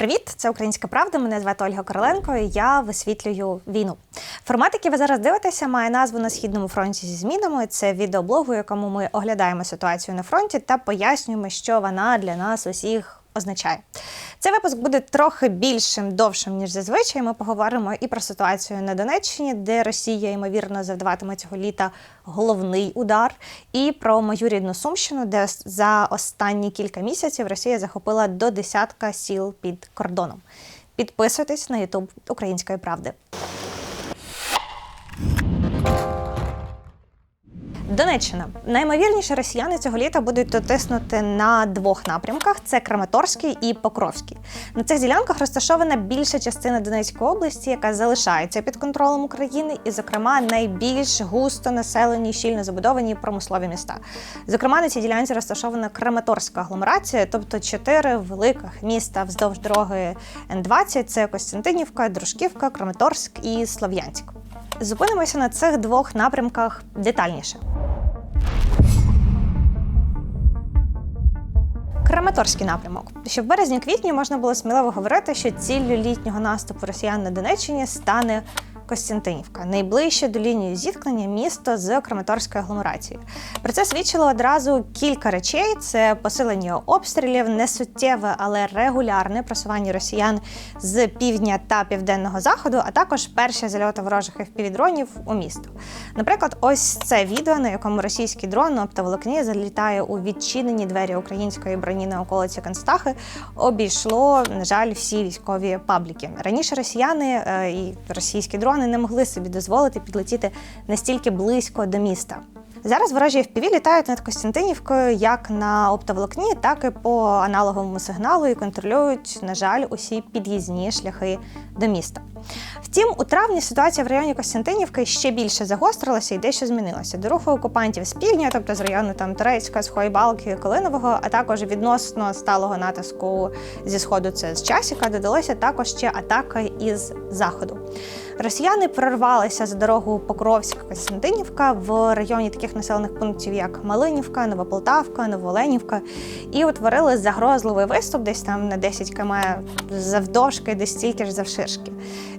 Привіт, це Українська Правда. Мене звати Ольга Короленко. і Я висвітлюю війну. Формат, який ви зараз дивитеся, має назву на східному фронті зі змінами. Це відеоблог, у якому ми оглядаємо ситуацію на фронті та пояснюємо, що вона для нас усіх означає. Цей випуск буде трохи більшим, довшим ніж зазвичай. Ми поговоримо і про ситуацію на Донеччині, де Росія ймовірно завдаватиме цього літа головний удар, і про мою рідну Сумщину, де за останні кілька місяців Росія захопила до десятка сіл під кордоном. Підписуйтесь на Ютуб Української правди. Донеччина наймовірніше росіяни цього літа будуть дотиснути на двох напрямках: це Краматорський і Покровський. На цих ділянках розташована більша частина Донецької області, яка залишається під контролем України, і, зокрема, найбільш густо населені, щільно забудовані промислові міста. Зокрема, на цій ділянці розташована Краматорська агломерація, тобто чотири великих міста вздовж дороги Н-20 – це Костянтинівка, Дружківка, Краматорськ і Слов'янськ. Зупинимося на цих двох напрямках детальніше. Краматорський напрямок. Ще в березні-квітні можна було сміливо говорити, що ціллю літнього наступу росіян на Донеччині стане Костянтинівка, найближче до лінії зіткнення місто з Краматорською агломерацією. Про це свідчило одразу кілька речей: це посилення обстрілів, несуттєве, але регулярне просування росіян з півдня та південного заходу, а також перші зальоти ворожих FPV-дронів у місто. Наприклад, ось це відео, на якому російський дрон на оптоволокні залітає у відчинені двері української броні на околиці Констахи, обійшло, на жаль, всі військові пабліки. Раніше росіяни е, і російські дрони не могли собі дозволити підлетіти настільки близько до міста. Зараз ворожі FPV літають над Костянтинівкою як на оптоволокні, так і по аналоговому сигналу і контролюють, на жаль, усі під'їзні шляхи до міста. Втім, у травні ситуація в районі Костянтинівки ще більше загострилася і дещо змінилася. До руху окупантів з півдня, тобто з району там Турецька, Схойбалки, Калинового, а також відносно сталого натиску зі сходу це з часіка, додалося також ще атака із заходу. Росіяни прорвалися за дорогу Покровська-Костянтинівка в районі таких населених пунктів, як Малинівка, Новополтавка, Новоленівка, і утворили загрозливий виступ, десь там на 10 км завдовжки, десь стільки ж завширшки.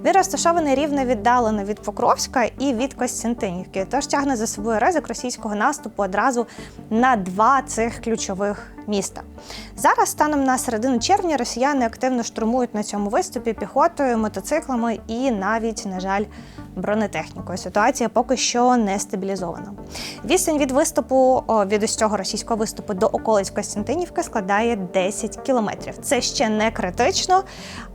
Він розташований рівно віддалено від Покровська і від Костянтинівки, тож тягне за собою ризик російського наступу одразу на два цих ключових міста. Зараз, станом на середину червня, росіяни активно штурмують на цьому виступі піхотою, мотоциклами і навіть, на жаль, бронетехнікою. Ситуація поки що не стабілізована. Відстань від виступу від ось цього російського виступу до околиць Костянтинівки складає 10 кілометрів. Це ще не критично,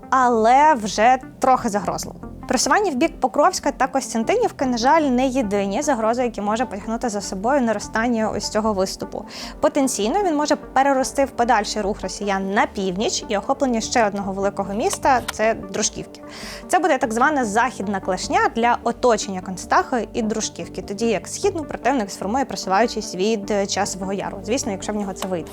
але вже трохи загрозливо. Просування в бік Покровська та Костянтинівки, на жаль, не єдині загрози, які може потягнути за собою наростання ось цього виступу. Потенційно він може перерости в подальший рух росіян на північ і охоплення ще одного великого міста це Дружківки. Це буде так звана західна клешня для оточення Констахи і Дружківки, тоді як східну противник сформує, просуваючись від часового яру. Звісно, якщо в нього це вийде.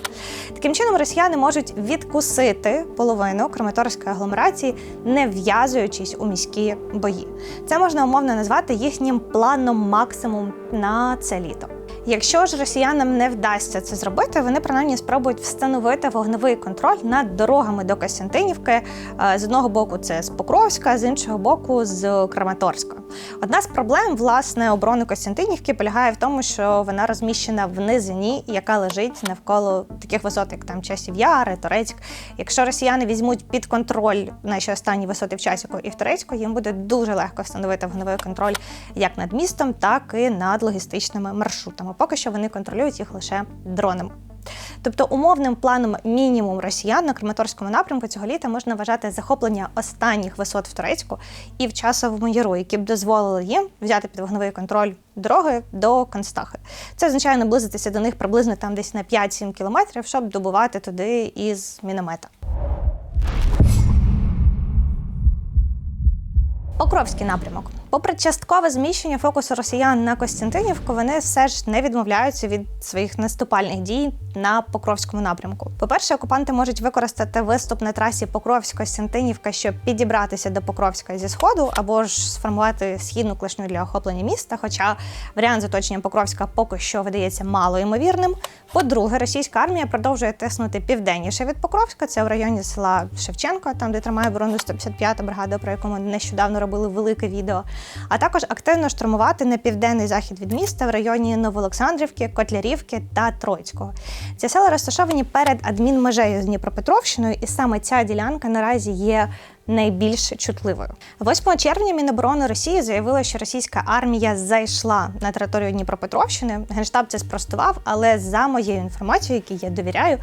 Таким чином, росіяни можуть відкусити половину Краматорської агломерації, не в'язуючись у міські бої. Це можна умовно назвати їхнім планом максимум на це літо. Якщо ж росіянам не вдасться це зробити, вони принаймні спробують встановити вогневий контроль над дорогами до Костянтинівки. Е, з одного боку, це з Покровська, з іншого боку, з Краматорська. Одна з проблем власне оборони Костянтинівки полягає в тому, що вона розміщена в низині, яка лежить навколо таких висот, як там часів Яри, Турецьк. Якщо росіяни візьмуть під контроль наші останні висоти в Часіку і в Турецьку, їм буде дуже легко встановити вогневий контроль як над містом, так і над логістичними маршрутами поки що вони контролюють їх лише дронами. Тобто умовним планом мінімум росіян на Краматорському напрямку цього літа можна вважати захоплення останніх висот в Турецьку і в часовому яру, які б дозволили їм взяти під вогневий контроль дороги до Констахи. Це означає наблизитися до них приблизно там десь на 5-7 кілометрів, щоб добувати туди із міномета. Покровський напрямок. Попри часткове зміщення фокусу росіян на Костянтинівку, вони все ж не відмовляються від своїх наступальних дій на Покровському напрямку. По-перше, окупанти можуть використати виступ на трасі Покровськ-Костянтинівка, щоб підібратися до Покровська зі сходу, або ж сформувати східну клешню для охоплення міста. Хоча варіант з оточенням Покровська поки що видається мало ймовірним. По-друге, російська армія продовжує тиснути південніше від Покровська. Це в районі села Шевченко, там де тримає оборону 155-та бригада, про яку ми нещодавно робили велике відео. А також активно штурмувати на південний захід від міста в районі Новоолександрівки, Котлярівки та Троїцького. Ці села розташовані перед адмінмежею з Дніпропетровщиною, і саме ця ділянка наразі є найбільш чутливою. 8 червня Міноборони Росії заявило, що російська армія зайшла на територію Дніпропетровщини. Генштаб це спростував, але за моєю інформацією, якій я довіряю,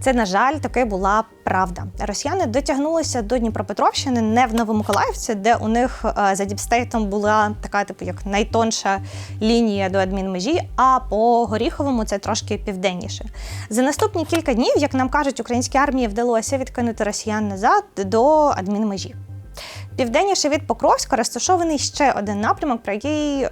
це на жаль таки була правда. Росіяни дотягнулися до Дніпропетровщини не в Новомиколаївці, де у них е, за діпстейтом була така, типу, як найтонша лінія до адмінмежі, а по Горіховому це трошки південніше. За наступні кілька днів, як нам кажуть, українській армії вдалося відкинути росіян назад до адмінмежі. Південніше від Покровська розташований ще один напрямок, про який е,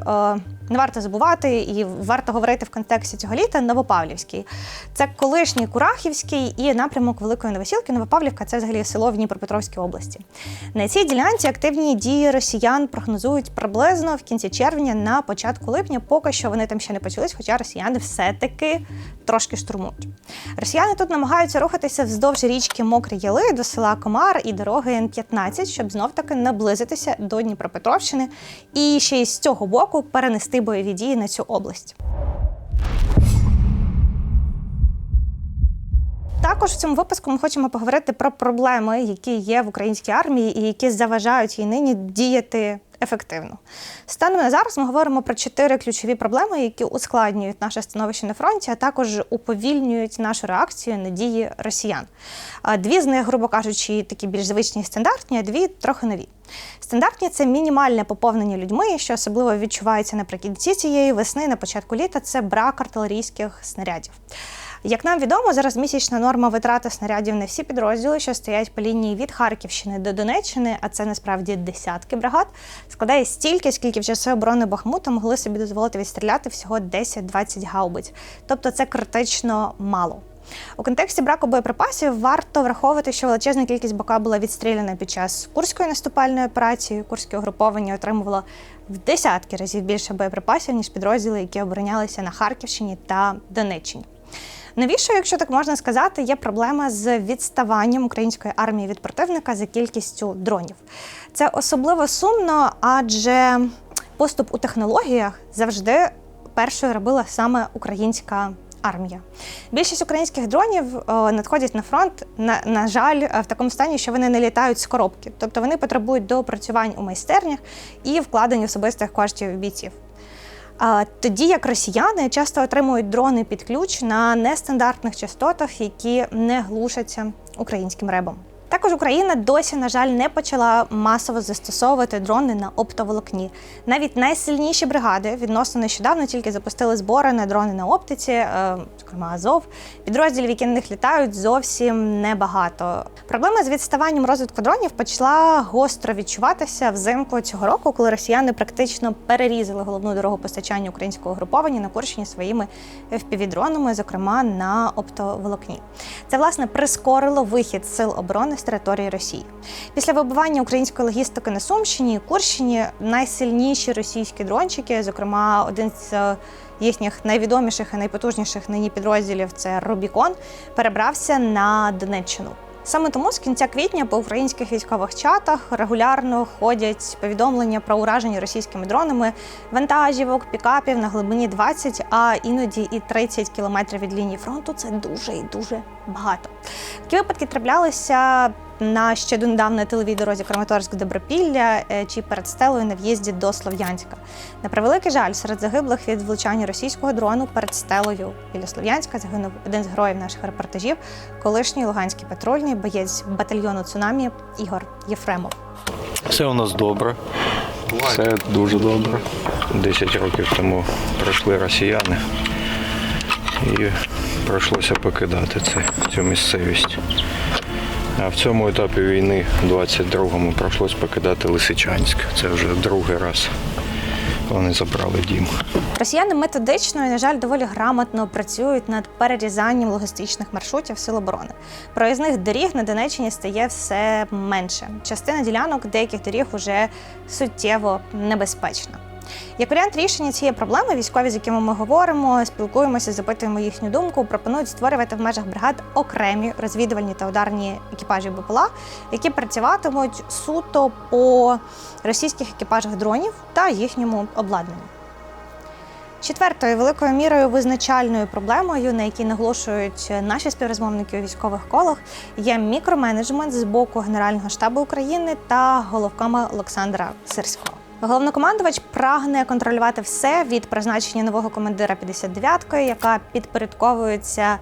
не варто забувати і варто говорити в контексті цього літа Новопавлівський. Це колишній Курахівський і напрямок Великої Новосілки. Новопавлівка це взагалі село в Дніпропетровській області. На цій ділянці активні дії росіян прогнозують приблизно в кінці червня на початку липня. Поки що вони там ще не почались, хоча росіяни все-таки трошки штурмують. Росіяни тут намагаються рухатися вздовж річки Мокрі Яли до села Комар і дороги Н-15, щоб знов таки наблизитися до Дніпропетровщини і ще й з цього боку перенести бойові дії на цю область. Також в цьому випуску ми хочемо поговорити про проблеми, які є в українській армії і які заважають їй нині діяти ефективно. Станом на зараз ми говоримо про чотири ключові проблеми, які ускладнюють наше становище на фронті, а також уповільнюють нашу реакцію на дії росіян. Дві з них, грубо кажучи, такі більш звичні стандартні, а дві трохи нові. Стандартні це мінімальне поповнення людьми, що особливо відчувається наприкінці цієї весни, на початку літа. Це брак артилерійських снарядів. Як нам відомо, зараз місячна норма витрати снарядів на всі підрозділи, що стоять по лінії від Харківщини до Донеччини, а це насправді десятки бригад, складає стільки, скільки в часи оборони Бахмута могли собі дозволити відстріляти всього 10-20 гаубиць. Тобто це критично мало. У контексті браку боєприпасів варто враховувати, що величезна кількість бока була відстріляна під час курської наступальної операції. Курське угруповання отримувало в десятки разів більше боєприпасів, ніж підрозділи, які оборонялися на Харківщині та Донеччині. Новішою, якщо так можна сказати, є проблема з відставанням української армії від противника за кількістю дронів. Це особливо сумно, адже поступ у технологіях завжди першою робила саме українська армія. Більшість українських дронів е, надходять на фронт, на, на жаль, е, в такому стані, що вони не літають з коробки, тобто вони потребують доопрацювань у майстернях і вкладень особистих коштів бійців. Тоді як росіяни часто отримують дрони під ключ на нестандартних частотах, які не глушаться українським ребом. Також Україна досі, на жаль, не почала масово застосовувати дрони на оптоволокні. Навіть найсильніші бригади відносно нещодавно тільки запустили збори на дрони на оптиці, е, зокрема Азов. Підрозділів, які на них літають, зовсім небагато. Проблема з відставанням розвитку дронів почала гостро відчуватися взимку цього року, коли росіяни практично перерізали головну дорогу постачання українського груповання на Курщині своїми FPV-дронами, зокрема на оптоволокні. Це власне прискорило вихід сил оборони з території Росії. Після вибивання української логістики на Сумщині і Курщині найсильніші російські дрончики, зокрема, один з е, їхніх найвідоміших і найпотужніших нині підрозділів це Рубікон, перебрався на Донеччину. Саме тому з кінця квітня по українських військових чатах регулярно ходять повідомлення про ураження російськими дронами вантажівок, пікапів на глибині 20, а іноді і 30 кілометрів від лінії фронту. Це дуже і дуже багато. Такі випадки траплялися на ще донедавна тиловій дорозі Краматорськ Добропілля е, чи перед стелою на в'їзді до Слов'янська. На превеликий жаль, серед загиблих від влучання російського дрону перед стелою біля Слов'янська загинув один з героїв наших репортажів, колишній луганський патрульний боєць батальйону цунамі Ігор Єфремов. Все у нас добре. Все дуже добре. Десять років тому прийшли росіяни і прийшлося покидати це, цю місцевість. А в цьому етапі війни, 22-му, прийшлося покидати Лисичанськ. Це вже другий раз. вони забрали дім. Росіяни методично і, на жаль, доволі грамотно працюють над перерізанням логістичних маршрутів сил оборони. Проїзних доріг на Донеччині стає все менше. Частина ділянок деяких доріг уже суттєво небезпечна. Як варіант рішення цієї проблеми, військові, з якими ми говоримо, спілкуємося, запитуємо їхню думку, пропонують створювати в межах бригад окремі розвідувальні та ударні екіпажі БПЛА, які працюватимуть суто по російських екіпажах дронів та їхньому обладнанню. Четвертою великою мірою визначальною проблемою, на якій наголошують наші співрозмовники у військових колах, є мікроменеджмент з боку Генерального штабу України та головкома Олександра Сирського. Головнокомандувач прагне контролювати все від призначення нового командира 59-ї, яка підпорядковується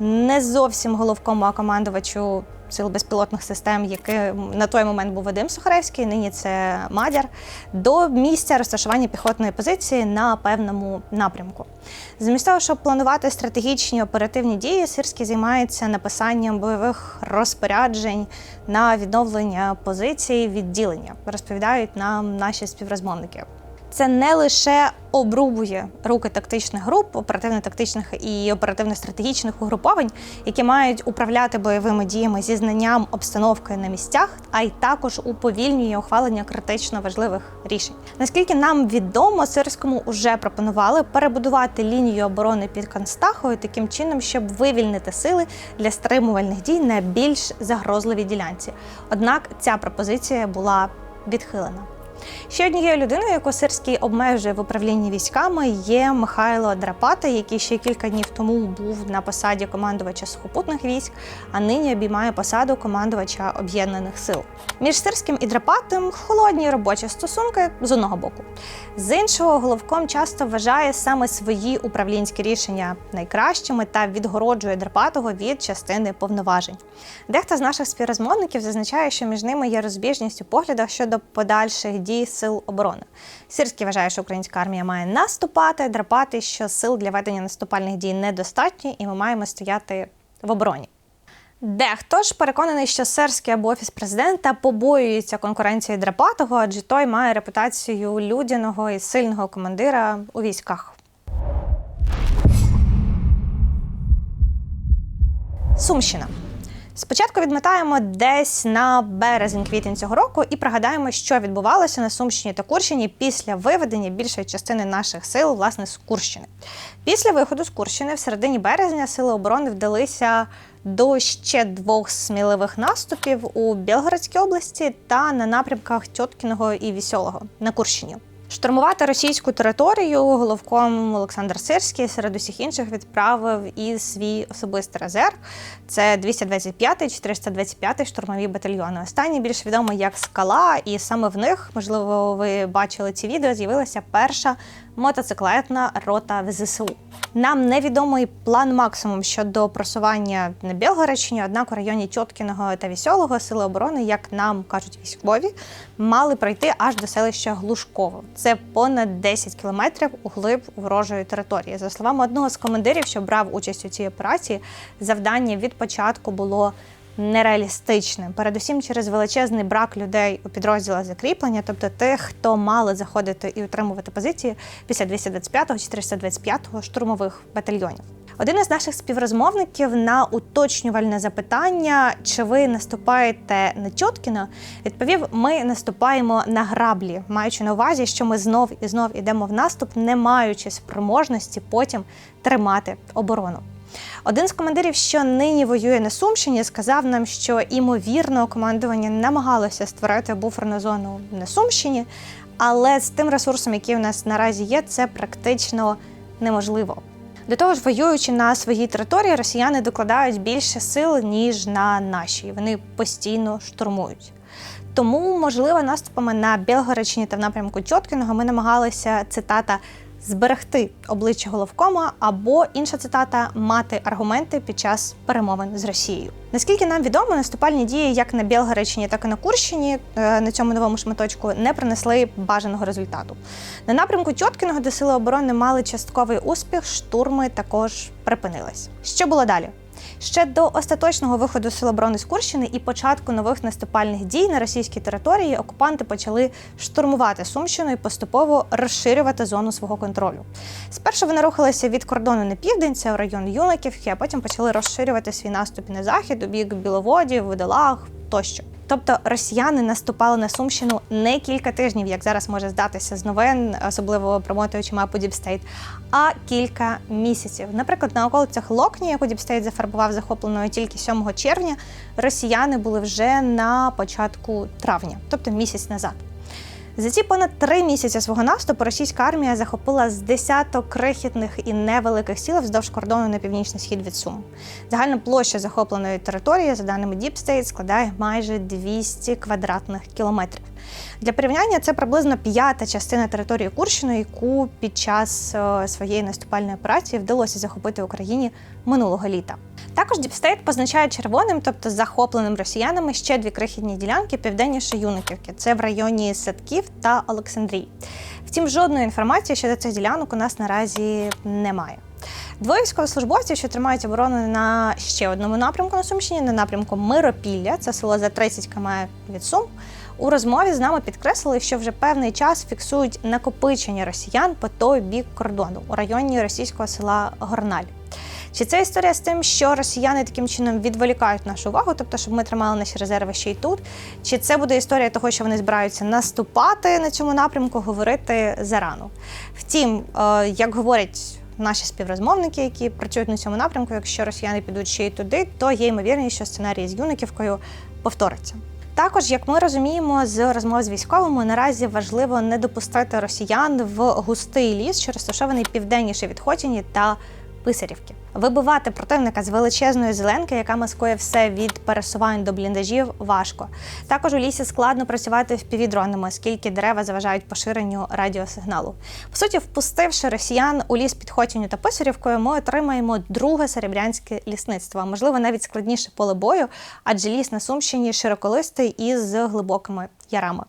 не зовсім головкому, а командувачу сил безпілотних систем, який на той момент був Вадим Сухаревський, нині це Мадяр, до місця розташування піхотної позиції на певному напрямку. Замість того, щоб планувати стратегічні оперативні дії, Сирський займається написанням бойових розпоряджень на відновлення позицій відділення, розповідають нам наші співрозмовники. Це не лише обрубує руки тактичних груп, оперативно-тактичних і оперативно-стратегічних угруповань, які мають управляти бойовими діями зі знанням обстановки на місцях, а й також уповільнює ухвалення критично важливих рішень. Наскільки нам відомо, Сирському вже пропонували перебудувати лінію оборони під Констахою таким чином, щоб вивільнити сили для стримувальних дій на більш загрозливій ділянці. Однак ця пропозиція була відхилена. Ще однією людиною, яку Сирський обмежує в управлінні військами, є Михайло Драпата, який ще кілька днів тому був на посаді командувача сухопутних військ, а нині обіймає посаду командувача об'єднаних сил. Між Сирським і Драпатим холодні робочі стосунки з одного боку. З іншого, головком часто вважає саме свої управлінські рішення найкращими та відгороджує Драпатого від частини повноважень. Дехто з наших співрозмовників зазначає, що між ними є розбіжність у поглядах щодо подальших дій сил оборони. Сирський вважає, що українська армія має наступати, драпати, що сил для ведення наступальних дій недостатньо, і ми маємо стояти в обороні. Дехто ж переконаний, що серський або офіс президента побоюється конкуренції Драпатого, адже той має репутацію людяного і сильного командира у військах. Сумщина. Спочатку відмотаємо десь на березень-квітень цього року і пригадаємо, що відбувалося на Сумщині та Курщині після виведення більшої частини наших сил власне з Курщини. Після виходу з Курщини в середині березня сили оборони вдалися до ще двох сміливих наступів у Білгородській області та на напрямках Тьоткіного і Вісьолого на Курщині. Штурмувати російську територію головком Олександр Сирський серед усіх інших відправив і свій особистий резерв. Це 225-й, 425-й штурмові батальйони. Останні більш відомо як скала, і саме в них, можливо, ви бачили ці відео, з'явилася перша мотоциклетна рота в ЗСУ. Нам невідомий план максимум щодо просування на Білгородщині, однак у районі Тьоткіного та Вісьолого сили оборони, як нам кажуть військові, мали пройти аж до селища Глушково. Це понад 10 кілометрів у глиб ворожої території. За словами одного з командирів, що брав участь у цій операції, завдання від початку було нереалістичним. Передусім через величезний брак людей у підрозділах закріплення, тобто тих, хто мали заходити і утримувати позиції після 225-го чи 325-го штурмових батальйонів. Один із наших співрозмовників на уточнювальне запитання, чи ви наступаєте на Чоткіна, відповів: ми наступаємо на граблі, маючи на увазі, що ми знов і знов ідемо в наступ, не маючи спроможності потім тримати оборону. Один з командирів, що нині воює на Сумщині, сказав нам, що імовірно командування намагалося створити буферну зону на Сумщині, але з тим ресурсом, який у нас наразі є, це практично неможливо. До того ж, воюючи на своїй території, росіяни докладають більше сил, ніж на нашій. Вони постійно штурмують. Тому, можливо, наступами на Білгородщині та в напрямку Чоткіного ми намагалися цитата зберегти обличчя головкома, або інша цитата мати аргументи під час перемовин з Росією. Наскільки нам відомо, наступальні дії як на Білгородщині, так і на Курщині е, на цьому новому шматочку не принесли бажаного результату. На напрямку Тьоткіного, де сили оборони мали частковий успіх, штурми також припинились. Що було далі? Ще до остаточного виходу Сил оборони з Курщини і початку нових наступальних дій на російській території окупанти почали штурмувати Сумщину і поступово розширювати зону свого контролю. Спершу вони рухалися від кордону на південь, це в район Юнаківки, а потім почали розширювати свій наступ на захід у бік Біловодів, Водолаг тощо. Тобто росіяни наступали на Сумщину не кілька тижнів, як зараз може здатися з новин, особливо промотуючи мапу Діпстейт, а кілька місяців. Наприклад, на околицях Локні, яку Діпстейт зафарбував захопленою тільки 7 червня, росіяни були вже на початку травня, тобто місяць назад. За ці понад три місяці свого наступу російська армія захопила з десяток крихітних і невеликих сіл вздовж кордону на північний схід від Сум. Загальна площа захопленої території, за даними Deep State, складає майже 200 квадратних кілометрів. Для порівняння це приблизно п'ята частина території Курщини, яку під час е, своєї наступальної операції вдалося захопити Україні минулого літа. Також Діпстейт позначає червоним, тобто захопленим росіянами, ще дві крихітні ділянки південніше Юниківки. Це в районі Садків та Олександрії. Втім, жодної інформації щодо цих ділянок у нас наразі немає. Двоє військовослужбовців, що тримають оборону на ще одному напрямку на Сумщині, на напрямку Миропілля, це село за 30 км від Сум. У розмові з нами підкреслили, що вже певний час фіксують накопичення росіян по той бік кордону у районі російського села Горналь. Чи це історія з тим, що росіяни таким чином відволікають нашу увагу, тобто, щоб ми тримали наші резерви ще й тут? Чи це буде історія того, що вони збираються наступати на цьому напрямку, говорити зарано? Втім, е, як говорять наші співрозмовники, які працюють на цьому напрямку, якщо росіяни підуть ще й туди, то є ймовірність, що сценарій з Юниківкою повториться. Також, як ми розуміємо, з розмов з військовими наразі важливо не допустити росіян в густий ліс, що розташований південніше від Хотіні та Писарівки. Вибивати противника з величезної зеленки, яка маскує все від пересувань до бліндажів, важко. Також у лісі складно працювати впівдронами, оскільки дерева заважають поширенню радіосигналу. По суті, впустивши росіян у ліс під Хотінню та Писарівкою, ми отримаємо друге серебрянське лісництво, можливо навіть складніше поле бою, адже ліс на Сумщині широколистий і з глибокими ярами.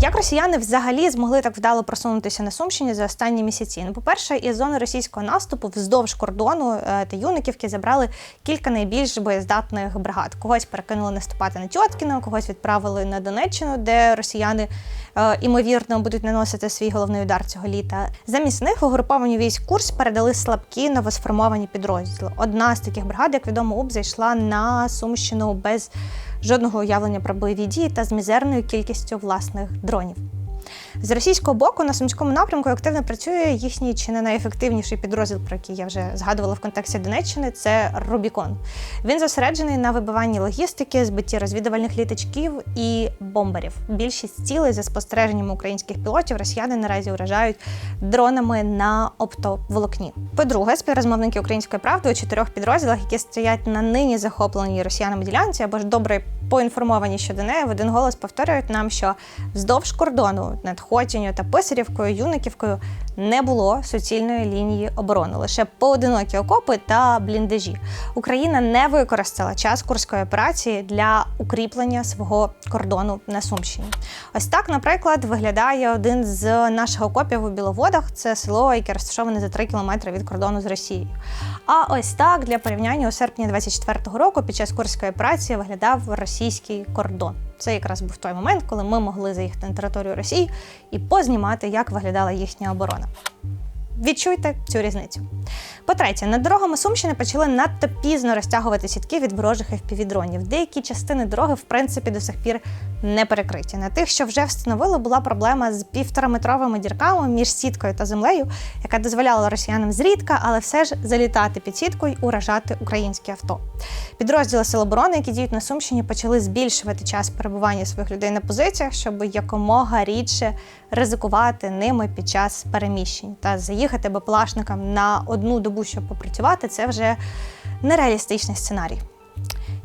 Як росіяни взагалі змогли так вдало просунутися на Сумщині за останні місяці? Ну, по-перше, із зони російського наступу вздовж кордону е, та Юниківки забрали кілька найбільш боєздатних бригад. Когось перекинули наступати на Тьоткіно, когось відправили на Донеччину, де росіяни е, імовірно будуть наносити свій головний удар цього літа. Замість них угруповані військ курс передали слабкі новосформовані підрозділи. Одна з таких бригад, як відомо, УБ зайшла на Сумщину без жодного уявлення про бойові дії та з мізерною кількістю власних дронів. З російського боку на сумському напрямку активно працює їхній чи не найефективніший підрозділ, про який я вже згадувала в контексті Донеччини. Це Рубікон. Він зосереджений на вибиванні логістики, збитті розвідувальних літачків і бомберів. Більшість цілей за спостереженням українських пілотів росіяни наразі вражають дронами на оптоволокні. По-друге, співрозмовники української правди у чотирьох підрозділах, які стоять на нині захопленій росіянами ділянці або ж добре поінформовані щодо неї, в один голос повторюють нам, що вздовж кордону над Хотінню та Писарівкою, Юниківкою не було суцільної лінії оборони, лише поодинокі окопи та бліндажі. Україна не використала час курської операції для укріплення свого кордону на Сумщині. Ось так, наприклад, виглядає один з наших окопів у Біловодах. Це село, яке розташоване за 3 кілометри від кордону з Росією. А ось так для порівняння у серпні 24-го року під час курської операції виглядав російський кордон. Це якраз був той момент, коли ми могли заїхати на територію Росії і познімати, як виглядала їхня оборона. Відчуйте цю різницю. По-третє, над дорогами Сумщини почали надто пізно розтягувати сітки від ворожих FPV-дронів. Деякі частини дороги, в принципі, до сих пір не перекриті. На тих, що вже встановили, була проблема з півтораметровими дірками між сіткою та землею, яка дозволяла росіянам зрідка, але все ж залітати під сітку й уражати українські авто. Підрозділи Сил оборони, які діють на Сумщині, почали збільшувати час перебування своїх людей на позиціях, щоб якомога рідше ризикувати ними під час переміщень та заїхати баплашникам на одну добу, щоб попрацювати, це вже нереалістичний сценарій.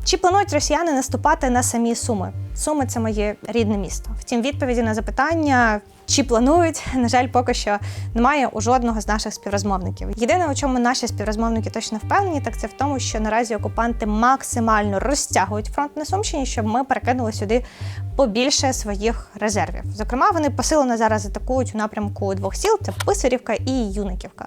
Чи планують росіяни наступати на самі Суми? Суми це моє рідне місто. Втім, відповіді на запитання, чи планують, на жаль, поки що немає у жодного з наших співрозмовників. Єдине, у чому наші співрозмовники точно впевнені, так це в тому, що наразі окупанти максимально розтягують фронт на Сумщині, щоб ми перекинули сюди побільше своїх резервів. Зокрема, вони посилено зараз атакують у напрямку двох сіл: це Писарівка і Юниківка.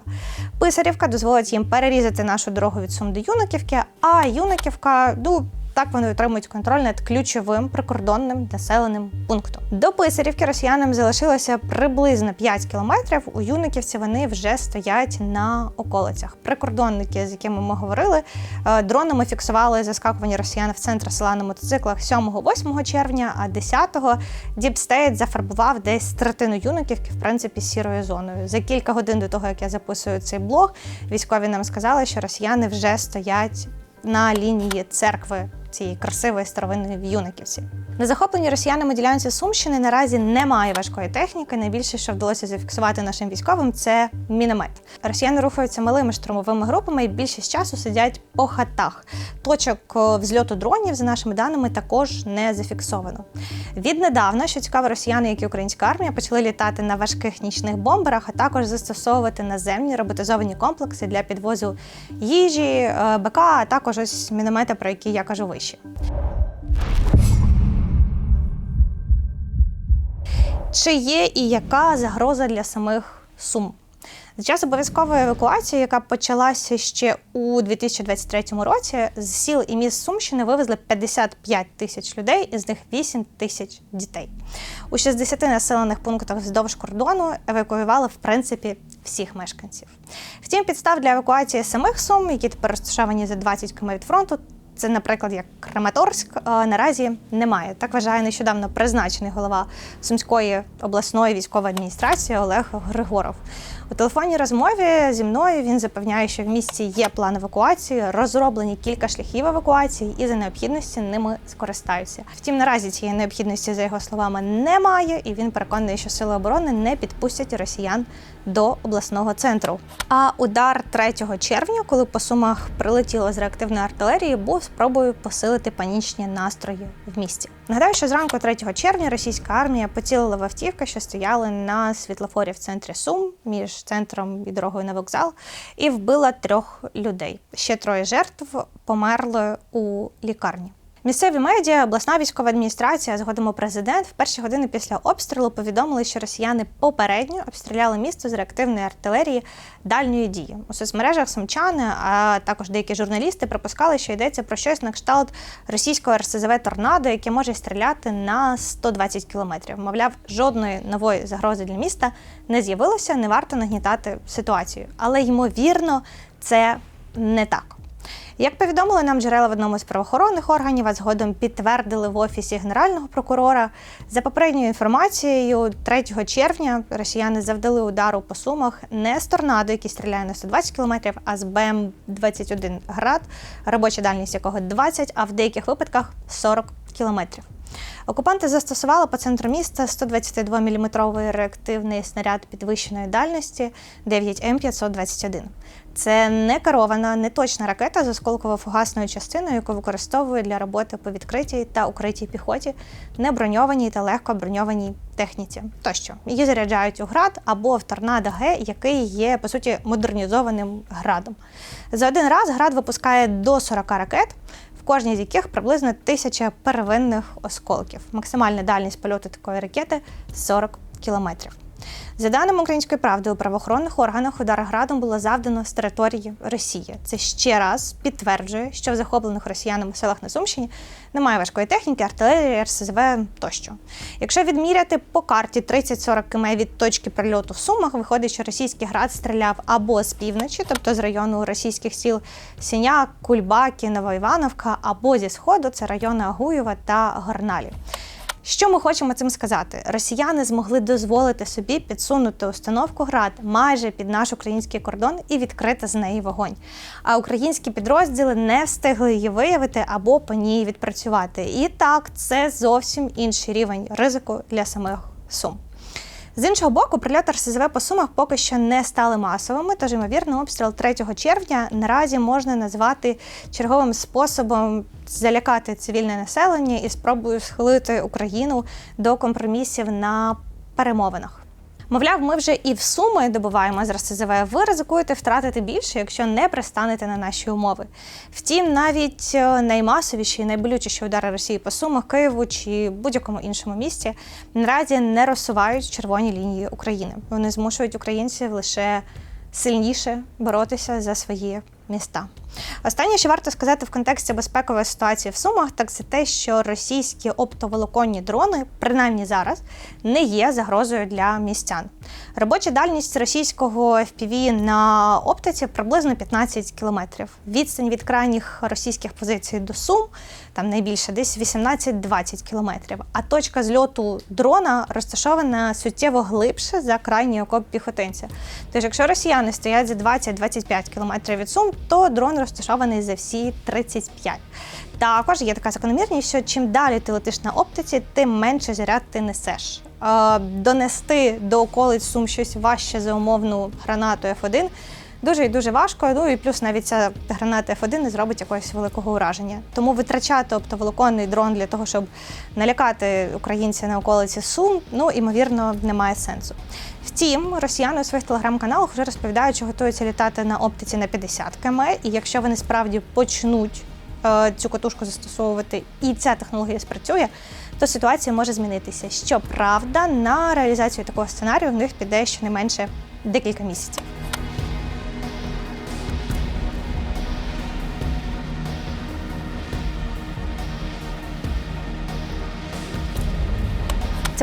Писарівка дозволить їм перерізати нашу дорогу від Сум до Юниківки, а Юниківка, ну. Так вони отримують контроль над ключовим прикордонним населеним пунктом. До Писарівки росіянам залишилося приблизно 5 кілометрів. У Юниківці вони вже стоять на околицях. Прикордонники, з якими ми говорили, е, дронами фіксували заскакування росіян в центр села на мотоциклах 7-8 червня, а 10-го Діпстейт зафарбував десь третину Юниківки, в принципі, сірою зоною. За кілька годин до того, як я записую цей блог, військові нам сказали, що росіяни вже стоять на лінії церкви цієї красивої старовинної в Юниківці. На захопленій росіянами ділянці Сумщини наразі немає важкої техніки. Найбільше, що вдалося зафіксувати нашим військовим, це міномет. Росіяни рухаються малими штурмовими групами і більшість часу сидять по хатах. Точок е, взльоту дронів, за нашими даними, також не зафіксовано. Віднедавна, що цікаво, росіяни, як і українська армія, почали літати на важких нічних бомберах, а також застосовувати наземні роботизовані комплекси для підвозу їжі, е, БК, а також ось міномети, про які я кажу вище. Чи є і яка загроза для самих Сум? За час обов'язкової евакуації, яка почалася ще у 2023 році, з сіл і міст Сумщини вивезли 55 тисяч людей, із них 8 тисяч дітей. У 60 населених пунктах вздовж кордону евакуювали в принципі всіх мешканців. Втім, підстав для евакуації самих сум, які тепер розташовані за 20 км від фронту, це, наприклад, як Краматорськ, наразі немає. Так вважає нещодавно призначений голова Сумської обласної військової адміністрації Олег Григоров. У телефонній розмові зі мною він запевняє, що в місті є план евакуації, розроблені кілька шляхів евакуації, і за необхідності ними скористаються. Втім, наразі цієї необхідності, за його словами, немає, і він переконаний, що сили оборони не підпустять росіян до обласного центру. А удар 3 червня, коли по сумах прилетіло з реактивної артилерії, був спробою посилити панічні настрої в місті. Нагадаю, що зранку 3 червня російська армія поцілила в автівки, що стояли на світлофорі в центрі Сум між центром і дорогою на вокзал, і вбила трьох людей. Ще троє жертв померли у лікарні. Місцеві медіа, обласна військова адміністрація, згодом президент в перші години після обстрілу повідомили, що росіяни попередньо обстріляли місто з реактивної артилерії дальньої дії. У соцмережах сумчани, а також деякі журналісти припускали, що йдеться про щось на кшталт російського РСЗВ торнадо, яке може стріляти на 120 кілометрів. Мовляв, жодної нової загрози для міста не з'явилося, не варто нагнітати ситуацію. Але ймовірно, це не так. Як повідомили нам джерела в одному з правоохоронних органів, а згодом підтвердили в офісі генерального прокурора, за попередньою інформацією, 3 червня росіяни завдали удару по сумах не з торнадо, який стріляє на 120 км, а з БМ-21 град, робоча дальність якого 20, а в деяких випадках 40 кілометрів. Окупанти застосували по центру міста 122-мм реактивний снаряд підвищеної дальності 9М521. Це не керована, не точна ракета з осколково-фугасною частиною, яку використовують для роботи по відкритій та укритій піхоті, неброньованій та легко броньованій техніці. Тощо її заряджають у град або в торнадо Г, який є по суті модернізованим градом. За один раз град випускає до 40 ракет кожній з яких приблизно тисяча первинних осколків. Максимальна дальність польоту такої ракети 40 кілометрів. За даними української правди, у правоохоронних органах удар градом було завдано з території Росії. Це ще раз підтверджує, що в захоплених росіянами селах на Сумщині немає важкої техніки, артилерії, РСЗВ тощо. Якщо відміряти по карті 30-40 км від точки прильоту в Сумах, виходить, що російський град стріляв або з півночі, тобто з району російських сіл Сіняк, Кульбаки, Новоівановка, або зі сходу це райони Агуєва та Горналі. Що ми хочемо цим сказати? Росіяни змогли дозволити собі підсунути установку град майже під наш український кордон і відкрити з неї вогонь. А українські підрозділи не встигли її виявити або по ній відпрацювати. І так, це зовсім інший рівень ризику для самих сум. З іншого боку, прильоти РСЗВ по сумах поки що не стали масовими, тож ймовірно, обстріл 3 червня наразі можна назвати черговим способом залякати цивільне населення і спробою схилити Україну до компромісів на перемовинах. Мовляв, ми вже і в суми добуваємо з РСЗВ. Ви ризикуєте втратити більше, якщо не пристанете на наші умови. Втім, навіть е, наймасовіші і найболючіші удари Росії по Сумах, Києву чи будь-якому іншому місті наразі не розсувають червоні лінії України. Вони змушують українців лише сильніше боротися за свої міста. Останнє, що варто сказати в контексті безпекової ситуації в Сумах, так це те, що російські оптоволоконні дрони, принаймні зараз, не є загрозою для містян. Робоча дальність російського FPV на оптиці приблизно 15 кілометрів. Відстань від крайніх російських позицій до Сум там найбільше десь 18-20 кілометрів. А точка зльоту дрона розташована суттєво глибше за крайній окоп піхотинця. Тож, якщо росіяни стоять за 20-25 кілометрів від Сум, то дрон розташований за всі 35. Також є така закономірність, що чим далі ти летиш на оптиці, тим менше заряд ти несеш. Е, донести до околиць Сум щось важче за умовну гранату F1 дуже і дуже важко. Ну і плюс навіть ця граната F1 не зробить якогось великого ураження. Тому витрачати оптоволоконний дрон для того, щоб налякати українців на околиці Сум, ну імовірно, немає сенсу. Втім, росіяни у своїх телеграм-каналах вже розповідають, що готуються літати на оптиці на 50 км, і якщо вони справді почнуть е, цю катушку застосовувати, і ця технологія спрацює, то ситуація може змінитися. Щоправда, на реалізацію такого сценарію в них піде щонайменше декілька місяців.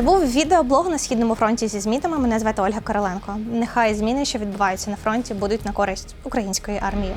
Був відеоблог на східному фронті зі змітами. Мене звати Ольга Короленко. Нехай зміни, що відбуваються на фронті, будуть на користь української армії.